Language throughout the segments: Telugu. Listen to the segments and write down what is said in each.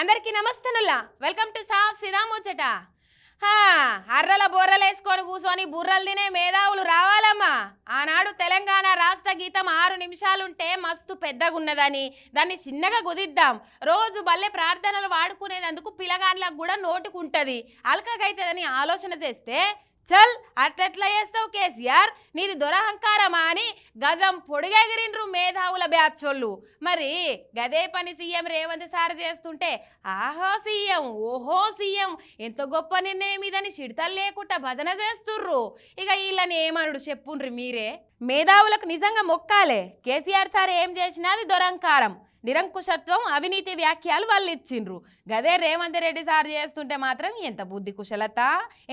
అందరికీ నమస్తనుల్లా. వెల్కమ్ టు సాఫ్ సిదాముచ్చట అర్రల బొర్రలు వేసుకొని కూర్చొని బుర్రలు తినే మేధావులు రావాలమ్మా. ఆనాడు తెలంగాణ రాష్ట్ర గీతం ఆరు నిమిషాలుంటే మస్తు పెద్దగున్నదని దాన్ని చిన్నగా కుదిద్దాం. రోజు బల్లె ప్రార్థనలు వాడుకునేందుకు పిలగాన్లకు కూడా నోటుకుంటుంది. అల్కగైతుందని ఆలోచన చేస్తే చల్ అట్లెట్లా చేస్తావు కేసీఆర్? నీది దొరహంకారమా అని గజం పొడిగెగిరిండ్రు మేధావుల బ్యాచోళ్ళు. మరి గదే పని సీఎం రేవంత్ సార్ చేస్తుంటే ఆహో సీఎం ఓహో సీఎం ఎంత గొప్ప నిర్ణయం ఇదని చిడతలు లేకుండా భజన చేస్తుర్రు. ఇక వీళ్ళని ఏమనుడు చెప్పుండ్రి మీరే? మేధావులకు నిజంగా మొక్కాలే. కేసీఆర్ సార్ ఏం చేసినా అది దొరంకారం నిరంకుశత్వం అవినీతి వ్యాఖ్యలు వాళ్ళు ఇచ్చిండ్రు గదే రేవంత్ రెడ్డి సార్ చేస్తుంటే మాత్రం ఎంత బుద్ధి కుశలత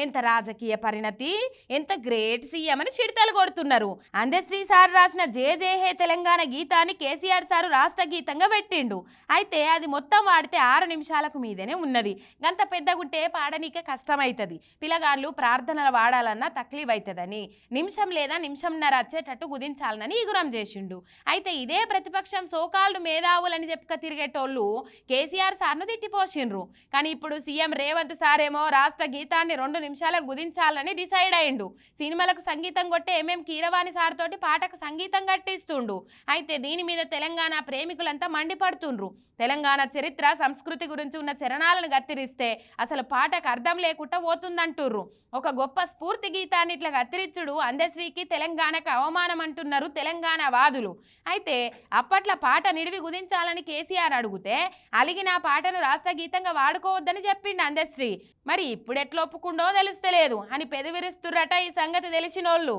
ఎంత రాజకీయ పరిణతి ఎంత గ్రేట్ సీఎం అని చిడతలు కొడుతున్నారు. అందశ్రీ సార్ రాసిన జే జే హే తెలంగాణ గీతాన్ని కేసీఆర్ సారు రాష్ట్ర గీతంగా పెట్టిండు. అయితే అది మొత్తం వాడితే ఆరు నిమిషాలకు మీదనే ఉన్నది. గంత పెద్దగుంటే పాడనీకే కష్టమవుతుంది పిల్లగాళ్ళు ప్రార్థనలు వాడాలన్నా తక్లీవ్ అవుతుందని నిమిషం లేదా నిమిషంన్నర వచ్చేటట్టు గుదించాలనని ఇగురం చేసిండు. అయితే ఇదే ప్రతిపక్షం సోకాళ్ళు రావులని చెప్పక తిరిగేటోళ్ళు కేసీఆర్ సార్ను తిట్టిపోసిండ్రు. కానీ ఇప్పుడు సీఎం రేవంత్ సార్ ఏమో రాష్ట్ర గీతాన్ని రెండు నిమిషాలకు గుదించాలని డిసైడ్ అయిండు సినిమాలకు సంగీతం కొట్టే ఎంఎం కీరవాణి సార్ తోటి పాటకు సంగీతం కట్టిస్తుండు. అయితే దీని మీద తెలంగాణ ప్రేమికులంతా మండిపడుతుండ్రు. తెలంగాణ చరిత్ర సంస్కృతి గురించి ఉన్న చరణాలను గత్తిరిస్తే అసలు పాటకు అర్థం లేకుండా పోతుందంటుర్రు. ఒక గొప్ప స్ఫూర్తి గీతాన్ని ఇట్లా కత్తిరించుడు అందశ్రీకి తెలంగాణకు అవమానం అంటున్నారు తెలంగాణ వాదులు. అయితే అప్పట్లో పాట నిడివి గుదించాలని కేసీఆర్ అడిగితే అలిగిన పాటను రాష్ట్ర గీతంగా వాడుకోవద్దని చెప్పిండు అందశ్రీ. మరి ఇప్పుడు ఎట్లా ఒప్పుకుండో తెలుస్తలేదు అని పెదవిరుస్తుర్రట ఈ సంగతి తెలిసినోళ్ళు.